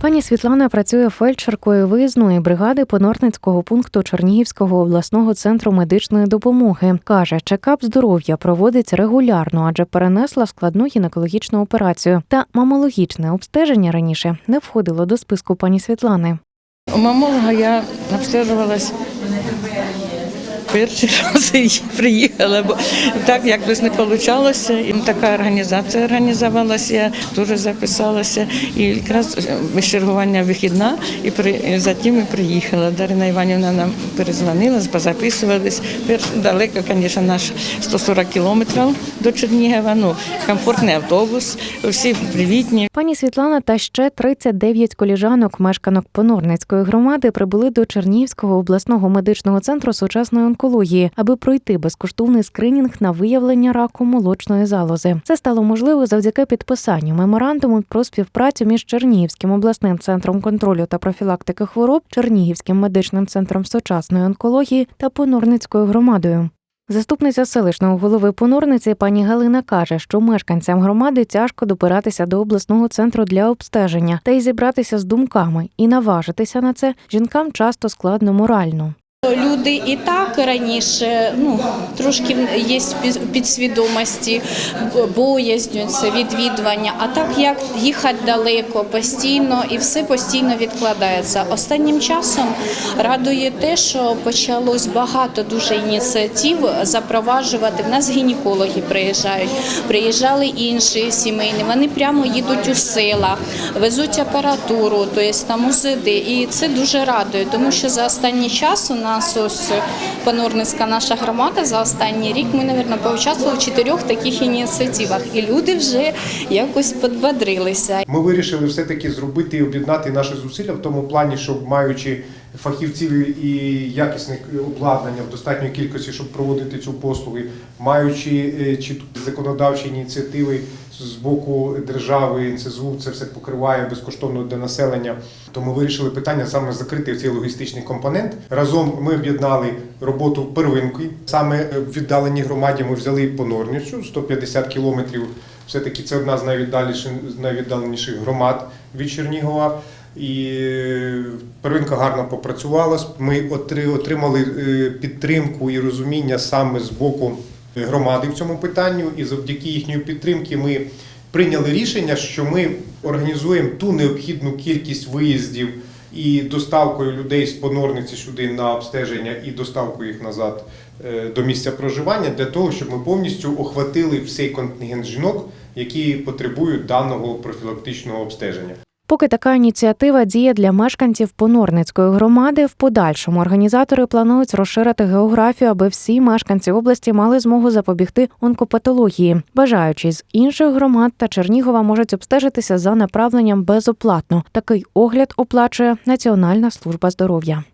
Пані Світлана працює фельдшеркою виїзної бригади понорницького пункту Чернігівського обласного центру медичної допомоги. каже, чекап здоров'я проводить регулярно, адже перенесла складну гінекологічну операцію. Та мамологічне обстеження раніше не входило до списку пані Світлани. Мамолога я обстежувалась перший раз приїхала, бо так якось не вийшло. І така організація організувалася, теж записалася. І якраз чергування вихідна, і при, затім і приїхала. Дарина Іванівна нам перезвонила, позаписувались. Перш, далеко, звісно, наш 140 кілометрів до Чернігова. Ну, комфортний автобус, всі привітні. Пані Світлана та ще 39 коліжанок, мешканок Понорницької громади, прибули до Чернігівського обласного медичного центру сучасної онкології, аби пройти безкоштовний скринінг на виявлення раку молочної залози. Це стало можливо завдяки підписанню меморандуму про співпрацю між Чернігівським обласним центром контролю та профілактики хвороб, Чернігівським медичним центром сучасної онкології та Понорницькою громадою. Заступниця селищного голови Понорниці пані Галина каже, що мешканцям громади тяжко добиратися до обласного центру для обстеження та й зібратися з думками і наважитися на це жінкам часто складно морально. Люди і так раніше ну трошки є підсвідомості, боязнь це відвідування. А так як їхати далеко постійно і все постійно відкладається. Останнім часом радує те, що почалось багато дуже ініціатив запроваджувати. В нас гінекологи приїжджають, приїжджали інші сімейні. Вони прямо їдуть у села, везуть апаратуру, тобто там УЗД. І це дуже радує, тому що за останній час у нас ось Панурницька наша громада за останній рік. Ми, мабуть, поучаствували в чотирьох таких ініціативах, і люди вже якось подбадрилися. Ми вирішили все-таки зробити і об'єднати наші зусилля в тому плані, щоб маючи фахівців і якісне обладнання в достатньої кількості, щоб проводити цю послугу, маючи е, чіткі законодавчі ініціативи з боку держави, НСЗУ, це все покриває безкоштовно для населення. То ми вирішили питання саме закрити цей логістичний компонент. Разом ми об'єднали роботу первинки. Саме в віддаленій громаді ми взяли понорницю 150 кілометрів. Все таки це одна з найвіддаленіших найвіддаленіших громад від Чернігова. І первинка гарно попрацювала. Ми отримали е, підтримку і розуміння саме з боку громади в цьому питанню. І завдяки їхньої підтримки ми прийняли рішення, що ми організуємо ту необхідну кількість виїздів і доставкою людей з понорниці сюди на обстеження, і доставкою їх назад е, до місця проживання для того, щоб ми повністю охватили всей контингент жінок, які потребують даного профілактичного обстеження. Поки така ініціатива діє для мешканців Понорницької громади, в подальшому організатори планують розширити географію, аби всі мешканці області мали змогу запобігти онкопатології. Бажаючи з інших громад та Чернігова можуть обстежитися за направленням безоплатно. Такий огляд оплачує Національна служба здоров'я.